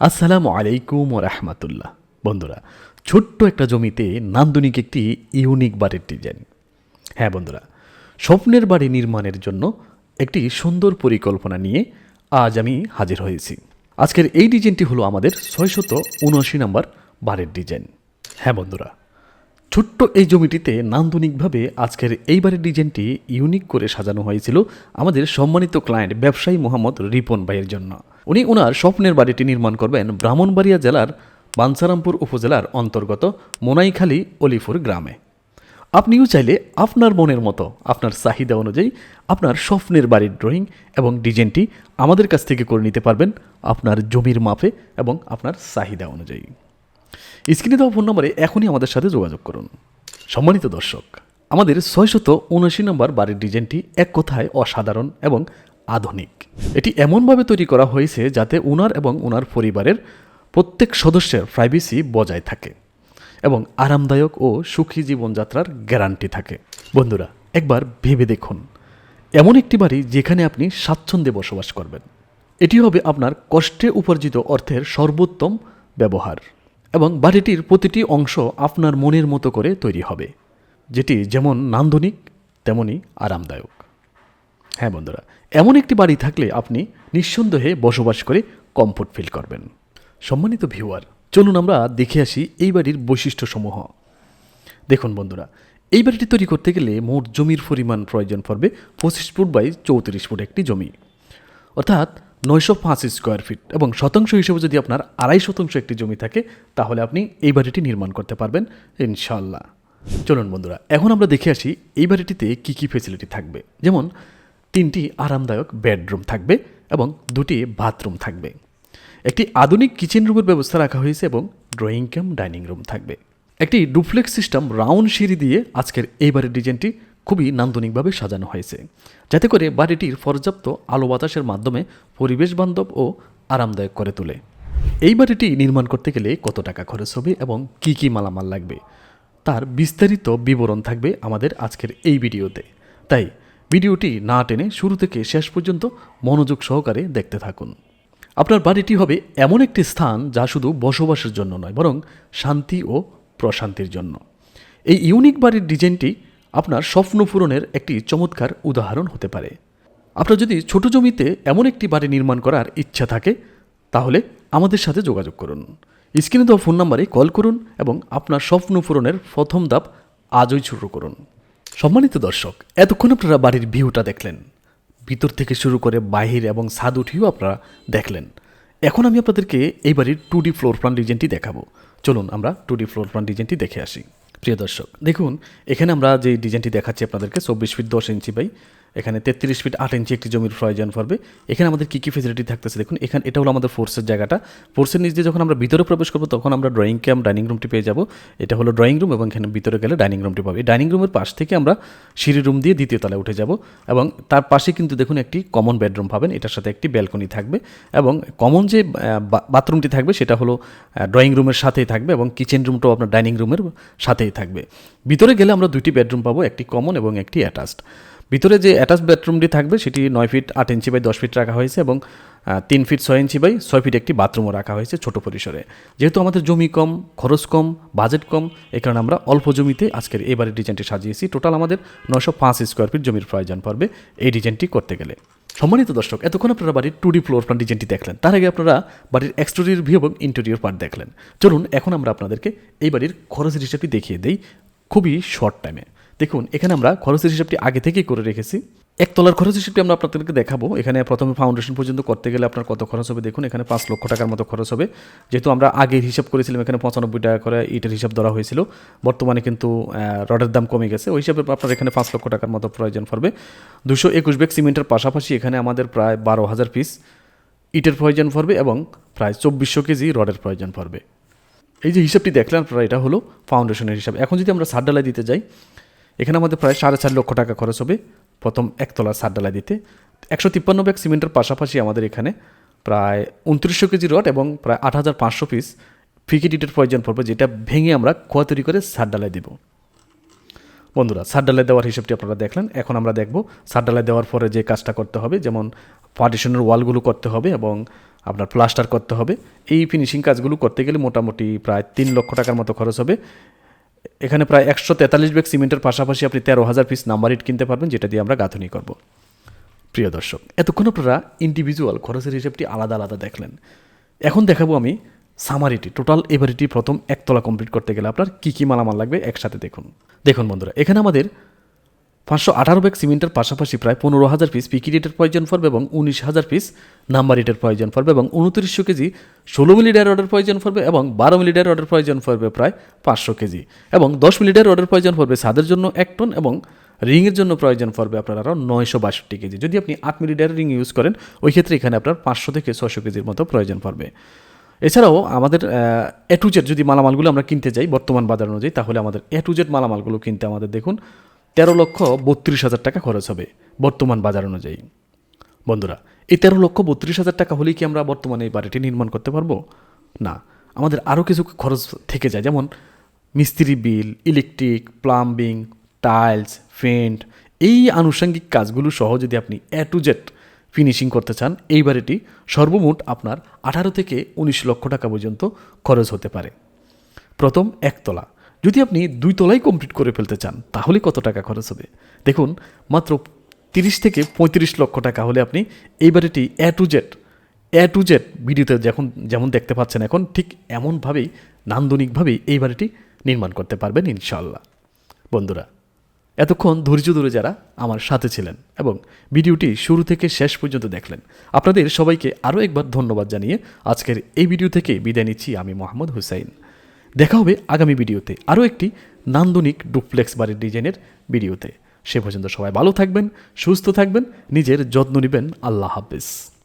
আসসালামু আলাইকুম ও রাহমাতুল্লাহ। বন্ধুরা, ছোট্ট একটা জমিতে নান্দনিক একটি ইউনিক বাড়ির ডিজাইন। হ্যাঁ বন্ধুরা, স্বপ্নের বাড়ি নির্মাণের জন্য একটি সুন্দর পরিকল্পনা নিয়ে আজ আমি হাজির হয়েছি। আজকের এই ডিজাইনটি হলো আমাদের ছয়শত উনআশি নম্বর বাড়ির ডিজাইন। হ্যাঁ বন্ধুরা, ছোট্ট এই জমিটিতে নান্দনিকভাবে আজকের এই বাড়ির ডিজাইনটি ইউনিক করে সাজানো হয়েছিল আমাদের সম্মানিত ক্লায়েন্ট ব্যবসায়ী মোহাম্মদ রিপন ভাইয়ের জন্য। উনি ওনার স্বপ্নের বাড়িটি নির্মাণ করবেন ব্রাহ্মণবাড়িয়া জেলার বাঞ্ছারামপুর উপজেলার অন্তর্গত মোনাইখালী অলিপুর গ্রামে। আপনিও চাইলে আপনার মনের মতো, আপনার চাহিদা অনুযায়ী আপনার স্বপ্নের বাড়ির ড্রয়িং এবং ডিজাইনটি আমাদের কাছ থেকে করে নিতে পারবেন আপনার জমির মাপে এবং আপনার চাহিদা অনুযায়ী। স্ক্রিনে দেওয়া ফোন নম্বরে এখনই আমাদের সাথে যোগাযোগ করুন। সম্মানিত দর্শক, আমাদের ছয়শত উনআশি নম্বর বাড়ির ডিজাইনটি এক কথায় অসাধারণ এবং আধুনিক। এটি এমনভাবে তৈরি করা হয়েছে যাতে উনার এবং উনার পরিবারের প্রত্যেক সদস্যের প্রাইভেসি বজায় থাকে এবং আরামদায়ক ও সুখী জীবনযাত্রার গ্যারান্টি থাকে। বন্ধুরা, একবার ভেবে দেখুন, এমন একটি বাড়ি যেখানে আপনি স্বাচ্ছন্দ্যে বসবাস করবেন। এটি হবে আপনার কষ্টে উপার্জিত অর্থের সর্বোত্তম ব্যবহার এবং বাড়িটির প্রতিটি অংশ আপনার মনের মতো করে তৈরি হবে, যেটি যেমন নান্দনিক তেমনই আরামদায়ক। হ্যাঁ বন্ধুরা, এমন একটি বাড়ি থাকলে আপনি নিঃসন্দেহে বসবাস করে কমফোর্ট ফিল করবেন। সম্মানিত ভিউয়ার চলুন আমরা দেখে আসি এই বাড়ির বৈশিষ্ট্যসমূহ। দেখুন বন্ধুরা, এই বাড়িটি তৈরি করতে গেলে মোট জমির পরিমাণ প্রয়োজন পড়বে পঁচিশ ফুট বাই চৌত্রিশ ফুট একটি জমি। অর্থাৎ নয়শো পাঁচ স্কোয়ার ফিট এবং শতাংশ হিসেবে যদি আপনার আড়াই শতাংশ একটি জমি থাকে, তাহলে আপনি এই বাড়িটি নির্মাণ করতে পারবেন ইনশাল্লাহ চলুন বন্ধুরা, এখন আমরা দেখে আসি এই বাড়িটিতে কী কী ফেসিলিটি থাকবে। যেমন তিনটি আরামদায়ক বেডরুম থাকবে এবং দুটি বাথরুম থাকবে। একটি আধুনিক কিচেন রুমের ব্যবস্থা রাখা হয়েছে এবং ড্রয়িং কাম ডাইনিং রুম থাকবে। একটি ডুপ্লেক্স সিস্টেম রাউন্ড সিঁড়ি দিয়ে আজকের এই বাড়ির ডিজাইনটি খুবই নান্দনিকভাবে সাজানো হয়েছে। যাতে করে বাড়িটির পর্যাপ্ত আলো বাতাসের মাধ্যমে পরিবেশ বান্ধব ও আরামদায়ক করে তোলে। এই বাড়িটি নির্মাণ করতে গেলে কত টাকা খরচ হবে এবং কি কি মালামাল লাগবে? তার বিস্তারিত বিবরণ থাকবে আমাদের আজকের এই ভিডিওতে। তাই ভিডিওটি না টেনে শুরু থেকে শেষ পর্যন্ত মনোযোগ সহকারে দেখতে থাকুন। আপনার বাড়িটি হবে এমন একটি স্থান যা শুধু বসবাসের জন্য নয়, বরং শান্তি ও প্রশান্তির জন্য। এই ইউনিক বাড়ির ডিজাইনটি আপনার স্বপ্ন পূরণের একটি চমৎকার উদাহরণ হতে পারে। আপনার যদি ছোট জমিতে এমন একটি বাড়ি নির্মাণ করার ইচ্ছা থাকে, তাহলে আমাদের সাথে যোগাযোগ করুন। স্ক্রিনে দেওয়া ফোন নাম্বারে কল করুন এবং আপনার স্বপ্ন পূরণের প্রথম ধাপ আজই শুরু করুন। সম্মানিত দর্শক, এতক্ষণ আপনারা বাড়ির ভিউটা দেখলেন। ভিতর থেকে শুরু করে বাহির এবং ছাদ উঠিও আপনারা দেখলেন। এখন আমি আপনাদেরকে এই বাড়ির টু ডি ফ্লোর প্ল্যান ডিজাইনটি দেখাবো। চলুন আমরা টু ডি ফ্লোর প্ল্যান ডিজাইনটি দেখে আসি। প্রিয় দর্শক, দেখুন, এখানে আমরা যে ডিজাইনটি দেখাচ্ছি আপনাদেরকে, চব্বিশ ফিট দশ ইঞ্চি বাই এখানে তেত্রিশ ফিট আট ইঞ্চি একটি জমির প্রয়োজন পড়বে। এখানে আমাদের কী কী ফেসিলিটি থাকতেছে দেখুন, এখানে, এটা হলো আমাদের ফোর্সের জায়গাটা। ফোর্সের নিচ দিয়ে যখন আমরা ভিতরে প্রবেশ করব, তখন আমরা ড্রয়িং ক্যাম্প ডাইনিং রুমটি পেয়ে যাব। এটা হলো ড্রয়িং রুম এবং এখানে ভিতরে গেলে ডাইনিং রুমটি পাবো। এই ডাইনিং রুমের পাশ থেকে আমরা সিঁড়ি রুম দিয়ে দ্বিতীয় তলায় উঠে যাব এবং তার পাশে কিন্তু দেখুন একটি কমন বেডরুম পাবেন, এটার সাথে একটি ব্যালকনি থাকবে এবং কমন যে বাথরুমটি থাকবে সেটা হলো ড্রয়িং রুমের সাথেই থাকবে এবং কিচেন রুমটাও আপনার ডাইনিং রুমের সাথেই থাকবে। ভিতরে গেলে আমরা দুইটি বেডরুম পাবো, একটি কমন এবং একটি অ্যাটাচড ভিতরে যে অ্যাটাচ বেডরুমটি থাকবে, সেটি নয় ফিট আট ইঞ্চি বাই দশ ফিট রাখা হয়েছে এবং তিন ফিট ছয় ইঞ্চি বাই ছয় ফিট একটি বাথরুমও রাখা হয়েছে ছোট পরিসরে। যেহেতু আমাদের জমি কম, খরচ কম বাজেট কম, এই কারণে আমরা অল্প জমিতে আজকের এবারের ডিজাইনটি সাজিয়েছি। টোটাল আমাদের নশো পাঁচ স্কোয়ার ফিট জমির প্রয়োজন পড়বে এই ডিজাইনটি করতে গেলে। সম্মানিত দর্শক, এতক্ষণ আপনারা বাড়ির টু ডি ফ্লোর প্ল্যান ডিজাইনটি দেখলেন। তার আগে আপনারা বাড়ির এক্সটেরিয়র ভিউ এবং ইন্টেরিয়র পার্ট দেখলেন। চলুন, এখন আমরা আপনাদেরকে এই বাড়ির খরচের হিসাবটি দেখিয়ে দেই খুবই শর্ট টাইমে দেখুন, এখানে আমরা খরচের হিসাবটি আগে থেকেই করে রেখেছি। একতলার খরচ হিসেবটি আমরা আপনাদেরকে দেখাবো। এখানে প্রথমে ফাউন্ডেশন পর্যন্ত করতে গেলে আপনার কত খরচ হবে দেখুন, এখানে পাঁচ লক্ষ টাকার মতো খরচ হবে। যেহেতু আমরা আগের হিসাব করেছিলাম, এখানে পঁচানব্বই টাকা করে ইটের হিসাব ধরা হয়েছিল। বর্তমানে কিন্তু রডের দাম কমে গেছে। ওই হিসাবে আপনার এখানে পাঁচ লক্ষ টাকার মতো প্রয়োজন পড়বে। দুশো একুশ ব্যাগ সিমেন্টের পাশাপাশি এখানে আমাদের প্রায় বারো হাজার পিস ইটের প্রয়োজন পড়বে এবং প্রায় চব্বিশশো কেজি রডের প্রয়োজন পড়বে। এই যে হিসাবটি দেখলেন আপনারা, এটা হলো ফাউন্ডেশনের হিসাব। এখন যদি আমরা সার ডালাই দিতে যাই এখানে আমাদের প্রায় সাড়ে চার লক্ষ টাকা খরচ হবে। প্রথম একতলার সার ডালাই দিতে। একশো তিপ্পান্ন ব্যাগ সিমেন্টের পাশাপাশি আমাদের এখানে প্রায় উনত্রিশশো কেজি রড এবং প্রায় আট হাজার পাঁচশো পিস ফিকিট ইটের প্রয়োজন পড়বে, যেটা ভেঙে আমরা খোয়া তৈরি করে সার ডালাই দেবো। বন্ধুরা, সার ডালাই দেওয়ার হিসেবটি আপনারা দেখলেন। এখন আমরা দেখব সার ডালাই দেওয়ার পরে যে কাজটা করতে হবে, যেমন পার্টিশনের ওয়ালগুলো করতে হবে এবং আপনার প্লাস্টার করতে হবে। এই ফিনিশিং কাজগুলো করতে গেলে মোটামুটি প্রায় তিন লক্ষ টাকার মতো খরচ হবে। এখানে প্রায় একশো তেতাল্লিশ ব্যাগ সিমেন্টের পাশাপাশি আপনি তেরো হাজার পিস নাম্বার ইট কিনতে পারবেন, যেটা দিয়ে আমরা গাঁথনি করব। প্রিয় দর্শক, এতক্ষণ আপনারা ইন্ডিভিজুয়াল খরচের হিসেবটি আলাদা আলাদা দেখলেন। এখন দেখাবো আমি সামারিটি টোটাল এবারিটি প্রথম একতলা কমপ্লিট করতে গেলে আপনার কী কী মালামাল লাগবে একসাথে দেখুন। দেখুন বন্ধুরা, এখানে আমাদের পাঁচশো আঠারো ব্যাগ সিমেন্টের পাশাপাশি প্রায় পনেরো হাজার পিস পিকি রেটের প্রয়োজন পড়বে এবং উনিশ হাজার পিস নাম্বার রেটের প্রয়োজন পড়বে এবং উনত্রিশশো কেজি ষোলো মিলিটার অর্ডার প্রয়োজন পড়বে এবং বারো মিলিটার অর্ডার প্রয়োজন পড়বে প্রায় পাঁচশো কেজি এবং দশ মিলিটার অর্ডার প্রয়োজন পড়বে ছাদের জন্য এক টন এবং রিংয়ের জন্য প্রয়োজন পড়বে আপনার আরও নয়শো বাষট্টি কেজি। যদি আপনি আট মিলিটার রিং ইউজ করেন, ওই ক্ষেত্রে এখানে আপনার পাঁচশো থেকে ছশো কেজির মতো প্রয়োজন পড়বে। এছাড়াও আমাদের এ টু জেড যদি মালামালগুলো আমরা কিনতে যাই বর্তমান বাজার অনুযায়ী, তাহলে আমাদের এ টু জেড মালামালগুলো কিনতে আমাদের দেখুন তেরো লক্ষ বত্রিশ হাজার টাকা খরচ হবে বর্তমান বাজার অনুযায়ী। বন্ধুরা, এই তেরো লক্ষ বত্রিশ হাজার টাকা হলেই কি আমরা বর্তমানে এই বাড়িটি নির্মাণ করতে পারব? না, আমাদের আরও কিছু খরচ থেকে যায়, যেমন মিস্ত্রি bill, electric, plumbing, tiles, paint, এই আনুষঙ্গিক কাজগুলো সহ যদি আপনি এ টু জেড ফিনিশিং করতে চান, এই বাড়িটি সর্বমোট আপনার আঠারো থেকে উনিশ লক্ষ টাকা পর্যন্ত খরচ হতে পারে। প্রথম একতলা। যদি আপনি দুই তলাই কমপ্লিট করে ফেলতে চান, তাহলে কত টাকা খরচ হবে? দেখুন, মাত্র তিরিশ থেকে পঁয়ত্রিশ লক্ষ টাকা হলে আপনি এই বাড়িটি A to Z A to Z ভিডিওতে যখন, যেমন দেখতে পাচ্ছেন এখন, ঠিক এমনভাবেই নান্দনিকভাবেই এই বাড়িটি নির্মাণ করতে পারবেন ইনশাল্লাহ বন্ধুরা, এতক্ষণ ধৈর্য ধরে যারা আমার সাথে ছিলেন এবং ভিডিওটি শুরু থেকে শেষ পর্যন্ত দেখলেন, আপনাদের সবাইকে আরও একবার ধন্যবাদ জানিয়ে আজকের এই ভিডিও থেকে বিদায় নিচ্ছি আমি মোহাম্মদ হুসাইন। দেখা হবে আগামী ভিডিওতে। আরও একটি নান্দনিক ডুপ্লেক্স বাড়ির ডিজাইনের ভিডিওতে। সে পর্যন্ত সবাই ভালো থাকবেন, সুস্থ থাকবেন, নিজের যত্ন নেবেন। আল্লাহ হাফেজ।